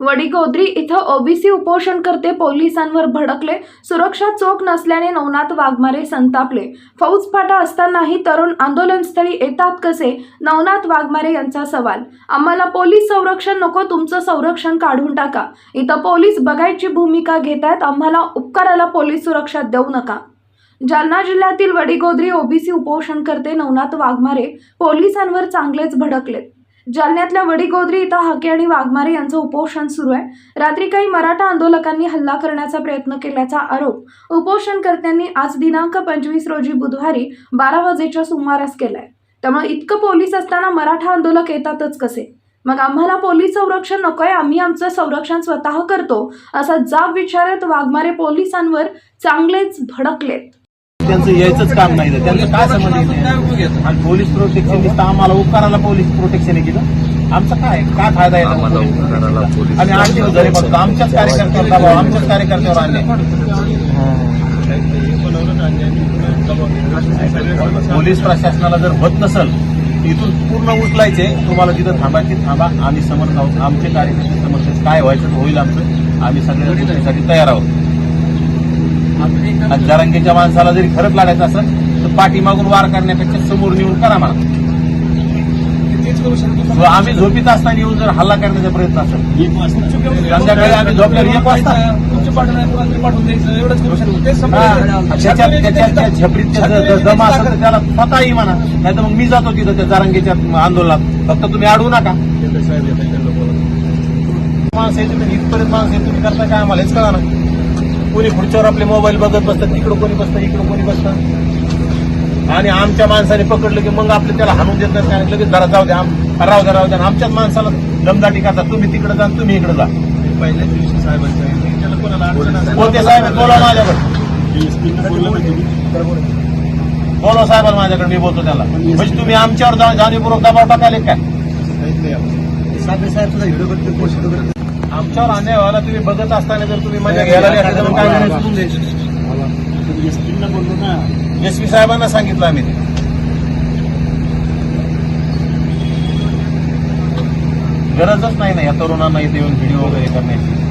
वडीगोद्री इथं ओबीसी उपोषणकर्ते पोलिसांवर भडकले. सुरक्षा चोख नसल्याने नवनाथ वाघमारे संतापले. फौज फाटा असतानाही तरुण आंदोलनस्थळी येतात कसे? नवनाथ वाघमारे यांचा सवाल. आम्हाला पोलीस संरक्षण नको तुमचं संरक्षण काढून टाका. इथं पोलीस बघायची भूमिका घेत आहेत आम्हाला उपकाराला पोलीस सुरक्षा देऊ नका. जालना जिल्ह्यातील वडीगोद्री ओबीसी उपोषणकर्ते नवनाथ वाघमारे पोलिसांवर चांगलेच भडकलेत. जालन्यातल्या वडीगोद्री इथं हाके आणि वाघमारे यांचं उपोषण सुरू आहे. रात्री काही मराठा आंदोलकांनी हल्ला करण्याचा प्रयत्न केल्याचा आरोप उपोषणकर्त्यांनी आज दिनांक पंचवीस रोजी बुधवारी बारा वाजेच्या सुमारास केलाय. त्यामुळे इतकं पोलीस असताना मराठा आंदोलक येतातच कसे? मग आम्हाला पोलीस संरक्षण नकोय आम्ही आमचं संरक्षण स्वतः करतो असा जाब विचारत वाघमारे पोलिसांवर चांगलेच भडकलेत. त्यांचं यायचंच काम नाही तर त्यांचं काय संबंध आहे? आणि पोलीस प्रोटेक्शन आम्हाला उपकाराला पोलीस प्रोटेक्शन केलं आमचं काय? काय फायदा आहे आम्हाला उपकाराला पोलीस आणि आठ दिवस झाले फक्त आमच्याच कार्यकर्त्यावर दबाव आमच्याच कार्यकर्त्यावर आणले. पोलीस प्रशासनाला जर होत नसल इथून पूर्ण उचलायचे तुम्हाला जिथं थांबायचे थांबा. आम्ही समर्थ आहोत. आमचे कार्यकर्ते समर्थ काय व्हायचं होईल आमचं. आम्ही सगळ्या गोष्टीसाठी तयार आहोत. आणि जरांगीच्या माणसाला जरी खरंच लागायचं असेल तर पाठीमागून वार करण्यापेक्षा समोर नेऊन करा मला आम्ही झोपीत असताना येऊन जर हल्ला करण्याचा प्रयत्न असेल संध्याकाळी आम्ही झोपल्यावर एक वाजता. त्याच्यात त्याच्यात त्या झपरीत जमा असेल तर त्याला स्वतः येई म्हणा. नाही तर मग मी जातो तिथं त्या जरांगीच्या आंदोलनात. फक्त तुम्ही अडवू नका. माणसं इथपर्यंत माणसं तुम्ही करता काय आम्हाला? हेच कळा ना कोणी खुर्चीवर आपले मोबाईल बघत बसतात तिकडं कोणी बसतं इकडं कोणी बसतं. आणि आमच्या माणसाने पकडलं की मग आपले त्याला हाणून देत नाही लगेच जरा जाऊ द्या राहू द्या राहू द्या आणि आमच्याच माणसाला दमदाटी करतात तुम्ही तिकडे जा तुम्ही इकडे जा. पहिल्या दिवशी साहेबांच्या कोणते साहेब? बोला माझ्याकडे. बोला साहेबांना माझ्याकडे मी बोलतो त्याला म्हणजे तुम्ही आमच्यावर जा- जाणीवपूर्वक दबाव टाकायले काय? साहेब सुद्धा व्हिडिओ आमच्यावर अन्याय व्हायला तुम्ही बघत असताना जर तुम्ही मजा घ्यायला नाही तर मग काय करायचं? एसपींना बोललो ना एस पी साहेबांना सांगितलं आम्ही ते. गरजच नाही ना या तरुणांना इथे येऊन व्हिडिओ वगैरे करण्याची